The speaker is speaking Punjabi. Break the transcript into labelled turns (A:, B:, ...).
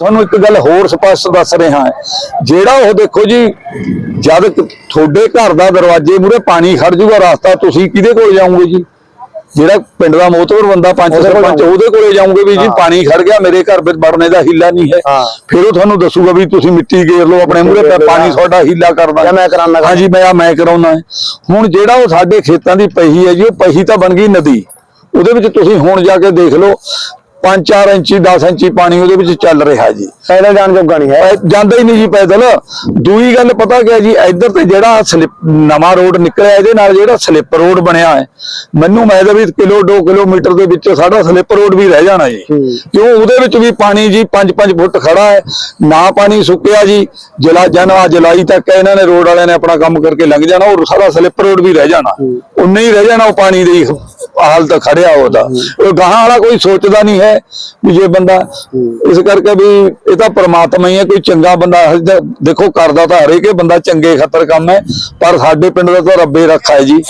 A: ਤੁਹਾਨੂੰ ਇੱਕ ਗੱਲ ਹੋਰ ਸਪਸ਼ਟ ਦੱਸ ਰਿਹਾ ਜਿਹੜਾ ਉਹ ਦੇਖੋ ਜੀ ਜਦ ਤੁਹਾਡੇ ਘਰ ਦਾ ਦਰਵਾਜ਼ੇ ਮੂਰੇ ਪਾਣੀ ਖੜ ਜੂਗਾ ਰਸਤਾ ਤੁਸੀਂ ਕਿਹਦੇ ਕੋਲ ਜਾਓਗੇ ਜੀ? ਜਿਹੜਾ ਪਿੰਡ ਦਾ ਮੋਤਵਰ ਬੰਦਾ ਪੰਚ ਸਰਪੰਚ ਉਹਦੇ ਕੋਲੇ ਜਾਓਗੇ ਵੀ ਜੀ ਪਾਣੀ ਖੜ ਗਿਆ ਮੇਰੇ ਘਰ ਵਿੱਚ ਵੜਨੇ ਦਾ ਹੀਲਾ ਨਹੀਂ ਹੈ। ਫਿਰ ਉਹ ਤੁਹਾਨੂੰ ਦੱਸੂਗਾ ਵੀ ਤੁਸੀਂ ਮਿੱਟੀ ਗੇਰ ਲਓ ਆਪਣੇ ਮੂਰੇ ਤੇ ਪਾਣੀ ਤੁਹਾਡਾ ਹੀਲਾ ਕਰਦਾ
B: ਮੈਂ ਕਰਾਉਣਾ।
A: ਹਾਂਜੀ ਮੈਂ ਮੈਂ ਕਰਾਉਣਾ ਹੁਣ ਜਿਹੜਾ ਉਹ ਸਾਡੇ ਖੇਤਾਂ ਦੀ ਪਹੀ ਹੈ ਜੀ ਉਹ ਪਹੀ ਤਾਂ ਬਣ ਗਈ ਨਦੀ। ਉਹਦੇ ਵਿੱਚ ਤੁਸੀਂ ਹੁਣ ਜਾ ਕੇ ਦੇਖ ਲਓ 5-4 ਇੰਚੀ 10 ਇੰਚੀ ਪਾਣੀ ਉਹਦੇ ਵਿੱਚ ਚੱਲ ਰਿਹਾ ਜੀ।
B: ਪੈਦਲ ਜਾਣ ਜੋਗਾ ਨਹੀਂ ਹੈ।
A: ਜਾਂਦਾ ਹੀ ਨਹੀਂ ਜੀ ਪੈਦਲ। ਦੂਈ ਗੱਲ ਪਤਾ ਕਿਆ ਜੀ ਇੱਧਰ ਤੇ ਜਿਹੜਾ ਨਵਾਂ ਰੋਡ ਨਿਕਲਿਆ ਇਹਦੇ ਨਾਲ ਜਿਹੜਾ ਸਲਿੱਪ ਰੋਡ ਬਣਿਆ ਹੈ ਮੈਨੂੰ ਮੈਂ ਵੀ ਕਿਲੋ 2 ਕਿਲੋਮੀਟਰ ਦੇ ਵਿੱਚ ਸਾਡਾ ਸਲਿੱਪ ਰੋਡ ਵੀ ਰਹਿ ਜਾਣਾ ਜੀ। ਕਿਉਂ ਉਹਦੇ ਵਿੱਚ ਵੀ ਪਾਣੀ ਜੀ 5-5 ਫੁੱਟ ਖੜਾ ਹੈ ਨਾ ਪਾਣੀ ਸੁੱਕਿਆ ਜੀ ਜਲਾ ਜਨਵਾ ਜੁਲਾਈ ਤੱਕ ਇਹਨਾਂ ਨੇ ਰੋਡ ਵਾਲਿਆਂ ਨੇ ਆਪਣਾ ਕੰਮ ਕਰਕੇ ਲੰਘ ਜਾਣਾ ਉਹ ਸਾਰਾ ਸਲਿੱਪ ਰੋਡ ਵੀ ਰਹਿ ਜਾਣਾ। ਉਨੇ ਹੀ ਰਹਿ ਜਾਣਾ ਉਹ ਪਾਣੀ ਦੀ ਹਾਲਤ ਖੜਿਆ ਉਹਦਾ। ਉਹ ਗਾਹਾਂ ਵਾਲਾ ਕੋਈ ਸੋਚਦਾ ਨਹੀਂ ਹੈ ਵੀ ਜੇ ਬੰਦਾ ਇਸ ਕਰਕੇ ਵੀ ਇਹ ਤਾਂ ਪ੍ਰਮਾਤਮਾ ਹੀ ਹੈ, ਕੋਈ ਚੰਗਾ ਬੰਦਾ ਦੇਖੋ ਕਰਦਾ ਤਾਂ ਹਰੇਕ ਬੰਦਾ ਚੰਗੇ ਖਤਰ ਕੰਮ ਹੈ, ਪਰ ਸਾਡੇ ਪਿੰਡ ਦਾ ਤਾਂ ਰੱਬੇ ਰੱਖਾ ਹੈ ਜੀ।